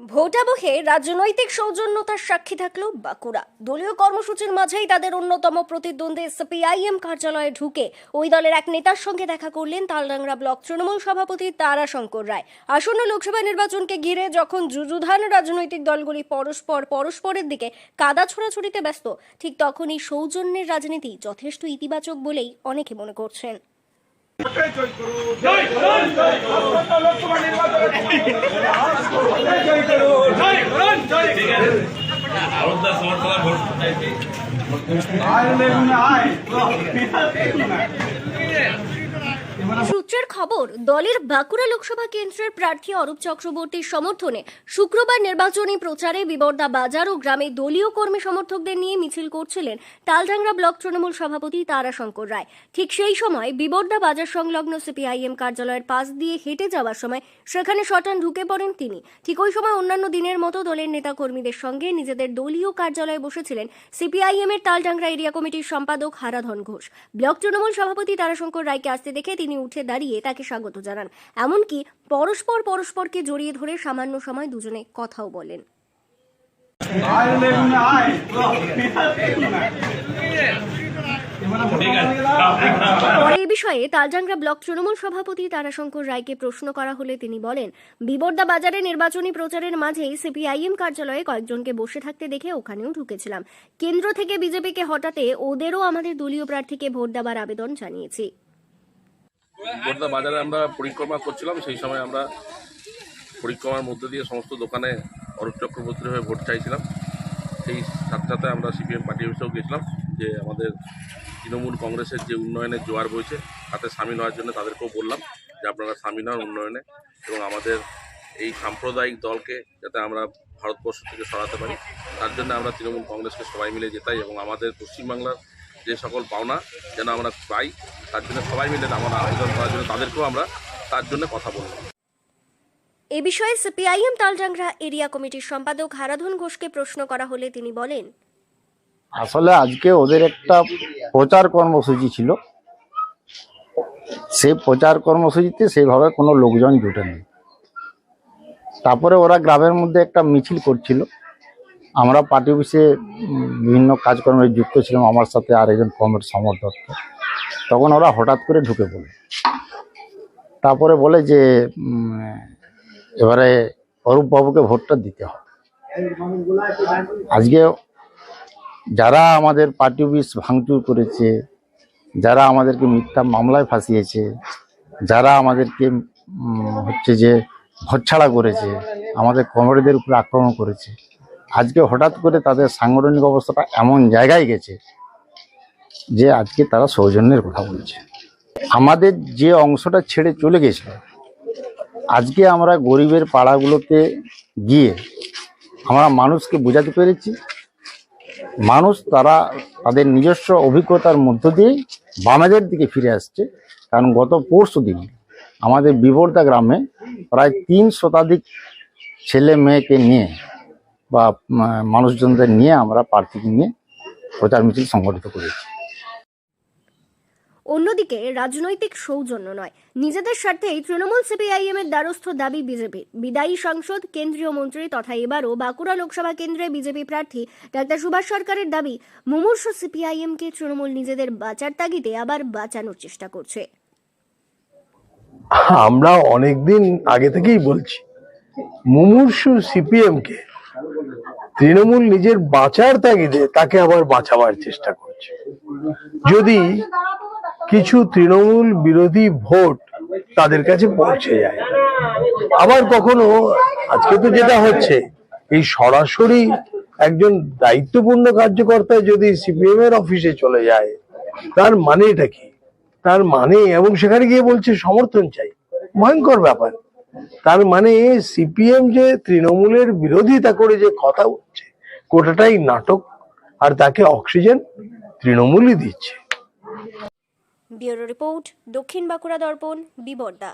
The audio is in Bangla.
ভোটাবহে রাজনৈতিক সৌজন্যতার সাক্ষী থাকল বাঁকুড়া দলীয় কর্মসূচির মাঝেই তাদের অন্যতম প্রতিদ্বন্দ্বী সিপিআইএম কার্যালয়ে ঢুকে ওই দলের এক নেতার সঙ্গে দেখা করলেন তালডাংরা ব্লক তৃণমূল সভাপতি তারাশঙ্কর রায় আসন্ন লোকসভা নির্বাচনকে ঘিরে যখন যুযুধান রাজনৈতিক দলগুলি পরস্পর পরস্পরের দিকে কাদা ছোড়াছুড়িতে ব্যস্ত ঠিক তখনই সৌজন্যের রাজনীতি যথেষ্ট ইতিবাচক বলেই অনেকে মনে করছেন Hallelujah. সূত্রের খবর, দলের বাঁকুড়া লোকসভা কেন্দ্রের প্রার্থী অরূপ চক্রবর্তীর সমর্থনে শুক্রবার নির্বাচনী প্রচারে বিবর্দা বাজার ও গ্রামে দলীয় কর্মী সমর্থকদের নিয়ে মিছিল করছিলেন তালডাংরা ব্লক তৃণমূল সভাপতি তারাশঙ্কর রায়। ঠিক সেই সময় বিবর্দা বাজার সংলগ্ন সিপিআইএম কার্যালয়ের পাশ দিয়ে হেঁটে যাওয়ার সময় সেখানে শটান ঢুকে পড়েন তিনি। ঠিক ওই সময় অন্যান্য দিনের মতো দলের নেতাকর্মীদের সঙ্গে নিজেদের দলীয় কার্যালয়ে বসেছিলেন সিপিআইএম এর তালডাংরা এরিয়া কমিটির সম্পাদক হারাধন ঘোষ। ব্লক তৃণমূল সভাপতি তারাশঙ্কর রায়কে আসতে দেখে তিনি উঠে দাঁড়িয়ে তাকে স্বাগত জানান। এমনকি পরস্পর পরস্পরকে জড়িয়ে ধরে সামান্য সময় দুজনে কথাও বলেন। পরে বিষয়ে তালডাংরা ব্লক তৃণমূল সভাপতি তারাশঙ্কর রায়কে প্রশ্ন করা হলে তিনি বলেন, বিবর্দা বাজারে নির্বাচনী প্রচারের মাঝেই সিপিআইএম কার্যালয়ে কয়েকজনকে বসে থাকতে দেখে ওখানেও ঢুকেছিলাম। কেন্দ্র থেকে বিজেপিকে হটাতে ওদেরও আমাদের দলীয় প্রার্থীকে ভোট দেওয়ার আবেদন জানিয়েছি। বর্দা বাজারে আমরা পরিক্রমা করছিলাম, সেই সময় আমরা পরিক্রমার মধ্যে দিয়ে সমস্ত দোকানে অরূপ চক্রবর্তীর হয়ে ভোট চাইছিলাম। সেই সাথে সাথে আমরা সিপিএম পার্টি অফিসেও গেছিলাম যে আমাদের তৃণমূল কংগ্রেসের যে উন্নয়নের জোয়ার বইছে, তাতে সামিল হওয়ার জন্য তাদেরকেও বললাম যে আপনারা সামিল হন উন্নয়নে এবং আমাদের এই সাম্প্রদায়িক দলকে যাতে আমরা ভারতবর্ষ থেকে সরাতে পারি। তার জন্য আমরা তৃণমূল কংগ্রেসকে সবাই মিলে যেতাই এবং আমাদের পশ্চিমবাংলার যে সকল পাওনা যেন আমরা পাই তার জন্য সবাই মিলে আমরা আবেদন করার জন্য তাদেরকেও আমরা তার জন্য কথা বললাম এ বিষয়ে সিপিআইএম তালডাংরা এরিয়া কমিটির সম্পাদক হারাধন ঘোষকে প্রশ্ন করা হলে তিনি বলেন আসলে আজকে ওদের একটা প্রচার কর্মসূচি ছিল। সেই প্রচার কর্মসূচিতে সেভাবে কোনো লোকজন জুটেনি। তারপরে ওরা গ্রামের মধ্যে একটা মিছিল করছিল। আমরা পার্টি অফিসে বিভিন্ন কাজকর্মে যুক্ত ছিলাম, আমার সাথে আর একজন কমের সমর্থক। তখন ওরা হঠাৎ করে ঢুকে পড়ে তারপরে বলে যে এবারে অরূপ বাবুকে ভোটটা দিতে হবে। আজকে যারা আমাদের পার্টি অফিস ভাঙচুর করেছে, যারা আমাদেরকে মিথ্যা মামলায় ফাঁসিয়েছে, যারা আমাদেরকে হচ্ছে যে ভৎছাড়া করেছে, আমাদের কমরেডদের উপরে আক্রমণ করেছে আজকে হঠাৎ করে তাদের সাংগঠনিক অবস্থাটা এমন জায়গায় গেছে যে আজকে তারা সৌজন্যের কথা বলছে। আমাদের যে অংশটা ছেড়ে চলে গেছিল আজকে আমরা গরিবের পাড়াগুলোতে গিয়ে আমরা মানুষকে বোঝাতে পেরেছি। মানুষ তারা তাদের নিজস্ব অভিজ্ঞতার মধ্য দিয়েই বামেদের দিকে ফিরে আসছে। কারণ গত পরশু দিন আমাদের বিবর্দা গ্রামে প্রায় তিন শতাধিক ছেলে মেয়েকে নিয়ে বা মানুষজনদের নিয়ে আমরা প্রার্থীকে নিয়ে প্রচার মিছিল সংগঠিত করেছি। অন্যদিকে রাজনৈতিক সৌজন্য নয় নিজেদের স্বার্থেই তৃণমূল সিপিআইএম এর দ্বারস্থ দাবি বিজেপির বিদায়ী সাংসদ কেন্দ্রীয় মন্ত্রী তথা এবারও বাঁকুড়া লোকসভা কেন্দ্রে বিজেপি প্রার্থী ডাক্তার সুভাষ সরকারের দাবি মুমূর্ষ সিপিআইএম কে তৃণমূল নিজেদের বাঁচার তাগিদে আবার বাঁচানোর চেষ্টা করছে। আমরা অনেকদিন আগে থেকেই বলছি মুমূর্ষু সিপিএম কে তৃণমূল নিজের বাঁচার তাগিদে তাকে আবার বাঁচাবার চেষ্টা করছে। যদি কিছু তৃণমূল বিরোধী ভোট তাদের কাছে পৌঁছে যায়, আবার কখনো আজকে তো যেটা হচ্ছে, এই সরাসরি একজন দায়িত্বপূর্ণ কার্যকর্তা যদি সিপিএম এর অফিসে চলে যায়, তার মানে এটা কি? তার মানে এবং সেখানে গিয়ে বলছে, সমর্থন চাই। ভয়ঙ্কর ব্যাপার। তার মানে সিপিএম যে তৃণমূলের বিরোধিতা করে যে কথা বলছে কোটাটাই নাটক, আর তাকে অক্সিজেন তৃণমূলই দিচ্ছে। ব্যুরো রিপোর্ট দক্ষিণ বাঁকুড়া দর্পণ বিবর্দা।